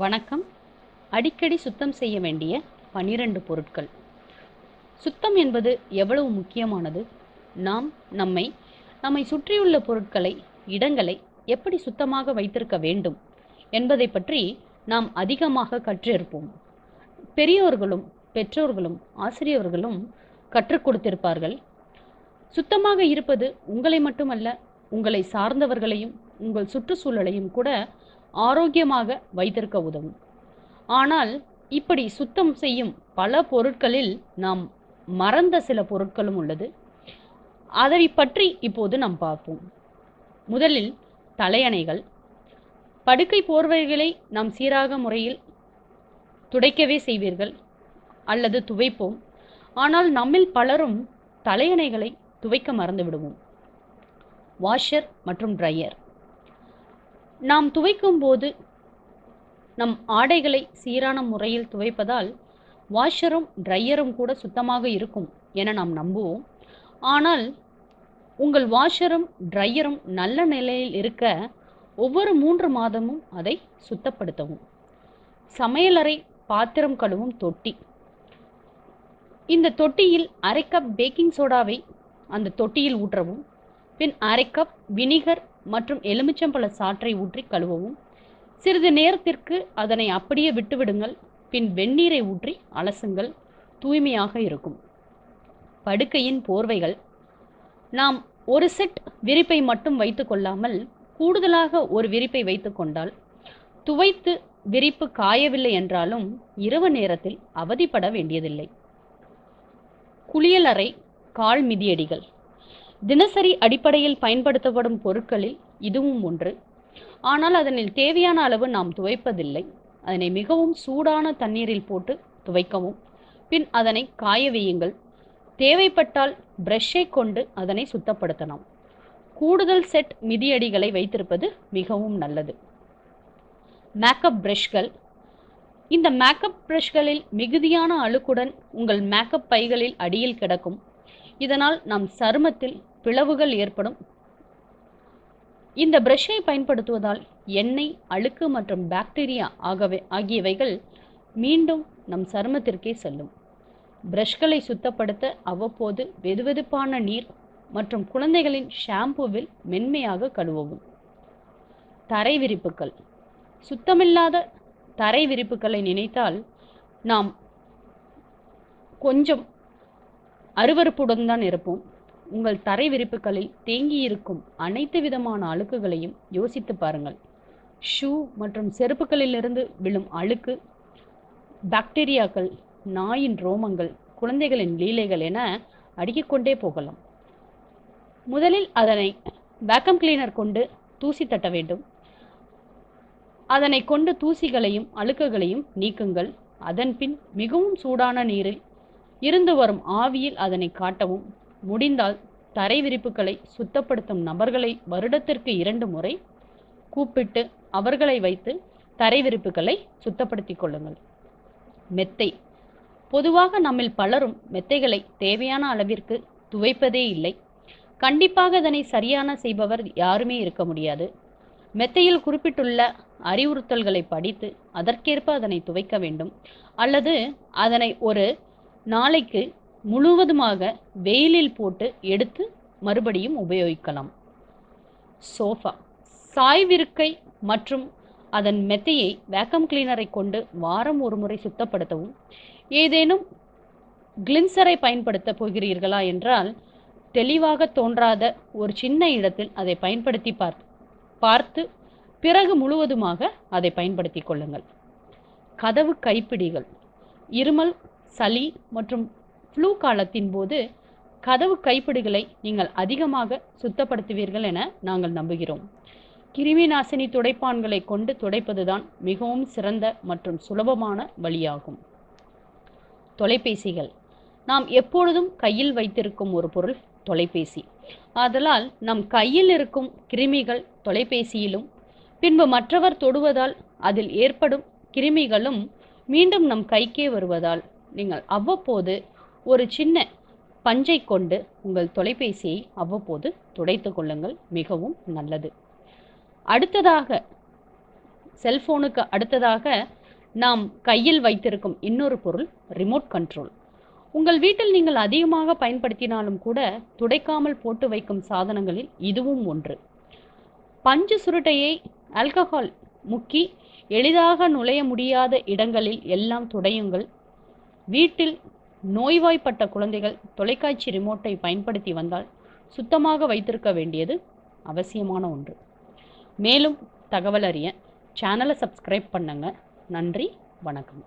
வணக்கம். அடிக்கடி சுத்தம் செய்ய வேண்டிய பனிரெண்டு பொருட்கள். சுத்தம் என்பது எவ்வளவு முக்கியமானது? நாம் நம்மை நம்மை சுற்றியுள்ள பொருட்களை இடங்களை எப்படி சுத்தமாக வைத்திருக்க வேண்டும் என்பதை பற்றி நாம் அதிகமாக கற்றிருப்போம். பெரியோர்களும் பெற்றோர்களும் ஆசிரியர்களும் கற்றுக் கொடுத்திருப்பார்கள். சுத்தமாக இருப்பது உங்களை மட்டுமல்ல உங்களை சார்ந்தவர்களையும் உங்கள் சுற்றுச்சூழலையும் கூட ஆரோக்கியமாக வைத்திருக்க உதவும். ஆனால் இப்படி சுத்தம் செய்யும் பல பொருட்களில் நாம் மறந்த சில பொருட்களும் உள்ளது. அதை பற்றி இப்போது நாம் பார்ப்போம். முதலில் தலையணைகள். படுக்கை போர்வைகளை நாம் சீராக முறையில் துடைக்கவே செய்வீர்கள் அல்லது துவைப்போம். ஆனால் நம்மில் பலரும் தலையணைகளை துவைக்க மறந்து விடுவோம். வாஷர் மற்றும் ட்ரையர் நாம் துவைக்கும் போது நம் ஆடைகளை சீரான முறையில் துவைப்பதால் வாஷரும் ட்ரையரும் கூட சுத்தமாக இருக்கும் என நாம் நம்புவோம். ஆனால் உங்கள் வாஷரும் ட்ரையரும் நல்ல நிலையில் இருக்க ஒவ்வொரு மூன்று மாதமும் அதை சுத்தப்படுத்தவும். சமையலறை பாத்திரம் கழுவும் தொட்டி. இந்த தொட்டியில் அரை கப் பேக்கிங் சோடாவை அந்த தொட்டியில் ஊற்றவும். பின் அரை கப் வினிகர் மற்றும் எலுமிச்சம்பழ சாற்றை ஊற்றி கழுவவும். சிறிது நேரத்திற்கு அதனை அப்படியே விட்டுவிடுங்கள். பின் வெந்நீரை ஊற்றி அலசுங்கள். தூய்மையாக இருக்கும். படுக்கையின் போர்வைகள். நாம் ஒரு செட் விரிப்பை மட்டும் வைத்து கொள்ளாமல் கூடுதலாக ஒரு விரிப்பை வைத்து கொண்டால் துவைத்து விரிப்பு காயவில்லை என்றாலும் இரவு நேரத்தில் அவதிப்பட வேண்டியதில்லை. குளியலறை கால் மிதியடிகள். தினசரி அடிப்படையில் பயன்படுத்தப்படும் பொருட்களில் இதுவும் ஒன்று. ஆனால் அதனில் தேவையான அளவு நாம் துவைப்பதில்லை. அதனை மிகவும் சூடான தண்ணீரில் போட்டு துவைக்கவும். பின் அதனை காய வையுங்கள். தேவைப்பட்டால் பிரஷ்ஷை கொண்டு அதனை சுத்தப்படுத்தலாம். கூடுதல் செட் மிதியடிகளை வைத்திருப்பது மிகவும் நல்லது. மேக்கப் பிரஷ்கள் இந்த மேக்கப் பிரஷ்களில் மிகுதியான அழுக்குடன் உங்கள் மேக்கப் பைகளில் அடியில் கிடக்கும் இதனால் நம் சருமத்தில் பிளவுகள் ஏற்படும். இந்த பிரஷ்ஷை பயன்படுத்துவதால் எண்ணெய் அழுக்கு மற்றும் பாக்டீரியா ஆகவே ஆகியவைகள் மீண்டும் நம் சருமத்திற்கே செல்லும். பிரஷ்களை சுத்தப்படுத்த அவ்வப்போது வெதுவெதுப்பான நீர் மற்றும் குழந்தைகளின் ஷாம்புவில் மென்மையாக கழுவவும். தரை விரிப்புகள் சுத்தமில்லாத தரை விரிப்புகளை நினைத்தால் நாம் கொஞ்சம் அருவறுப்புடன் தான் இருப்போம். உங்கள் தரை விரிப்புகளில் தேங்கியிருக்கும் அனைத்து விதமான அழுக்குகளையும் யோசித்து பாருங்கள். ஷூ மற்றும் செருப்புகளிலிருந்து விழும் அழுக்கு பாக்டீரியாக்கள் நாயின் ரோமங்கள் குழந்தைகளின் லீலைகள் என அடுக்கிக்கொண்டே போகலாம். முதலில் அதனை வேக்கம் கிளீனர் கொண்டு தூசி தட்ட வேண்டும். அதனை கொண்டு தூசிகளையும் அழுக்குகளையும் நீக்குங்கள். அதன்பின் மிகவும் சூடான நீரில் இருந்து வரும் ஆவியில் அதனை காட்டவும் முடிந்தால் தரை விரிப்புகளை சுத்தப்படுத்தும் நபர்களை வருடத்திற்கு இரண்டு முறை கூப்பிட்டு அவர்களை வைத்து தரை விரிப்புகளை சுத்தப்படுத்திக் கொள்ளுங்கள். மெத்தை. பொதுவாக நம்மில் பலரும் மெத்தைகளை தேவையான அளவிற்கு துவைப்பதே இல்லை. கண்டிப்பாக அதனை சரியான செய்பவர் யாருமே இருக்க முடியாது. மெத்தையில் குறிப்பிட்டுள்ள அறிவுறுத்தல்களை படித்து அதற்கேற்ப அதனை துவைக்க வேண்டும். அல்லது அதனை ஒரு நாளைக்கு முழுவதுமாக வெயிலில் போட்டு எடுத்து மறுபடியும் உபயோகிக்கலாம். சோஃபா சாய்விருக்கை மற்றும் அதன் மெத்தையை வேக்கம் கிளீனரை கொண்டு வாரம் ஒரு முறை சுத்தப்படுத்தவும். ஏதேனும் கிளின்சரை பயன்படுத்த போகிறீர்களா என்றால் தெளிவாக தோன்றாத ஒரு சின்ன இடத்தில் அதை பயன்படுத்தி பார்த்து பார்த்து பிறகு முழுவதுமாக அதை பயன்படுத்தி கொள்ளுங்கள். கதவு கைப்பிடிகள் இருமல் சளி மற்றும் ஃப்ளூ காலத்தின் போது கதவு கைப்பிடிகளை நீங்கள் அதிகமாக சுத்தப்படுத்துவீர்கள் என நாங்கள் நம்புகிறோம். கிருமி நாசினி துடைப்பான்களை கொண்டு துடைப்பதுதான் மிகவும் சிறந்த மற்றும் சுலபமான வழியாகும். தொலைபேசிகள். நாம் எப்பொழுதும் கையில் வைத்திருக்கும் ஒரு பொருள் தொலைபேசி. ஆதலால் நம் கையில் இருக்கும் கிருமிகள் தொலைபேசியிலும் பின்பு மற்றவர் தொடுவதால் அதில் ஏற்படும் கிருமிகளும் மீண்டும் நம் கைக்கே வருவதால் நீங்கள் அவ்வப்போது ஒரு சின்ன பஞ்சை கொண்டு உங்கள் தொலைபேசியை அவ்வப்போது துடைத்து கொள்ளுங்கள். மிகவும் நல்லது. அடுத்ததாக செல்போனுக்கு அடுத்ததாக நாம் கையில் வைத்திருக்கும் இன்னொரு பொருள் ரிமோட் கண்ட்ரோல் உங்கள் வீட்டில் நீங்கள் அதிகமாக பயன்படுத்தினாலும் கூட துடைக்காமல் போட்டு வைக்கும் சாதனங்களில் இதுவும் ஒன்று. பஞ்சு சுருட்டையை ஆல்கஹால் முக்கி எளிதாக நுழைய முடியாத இடங்களில் எல்லாம் துடையுங்கள். வீட்டில் நோய்வாய்ப்பட்ட குழந்தைகள் தொலைக்காட்சி ரிமோட்டை பயன்படுத்தி வந்தால் சுத்தமாக வைத்திருக்க வேண்டியது அவசியமான ஒன்று. மேலும் தகவல் அறிய சேனலை சப்ஸ்கிரைப் பண்ணுங்கள் நன்றி வணக்கம்.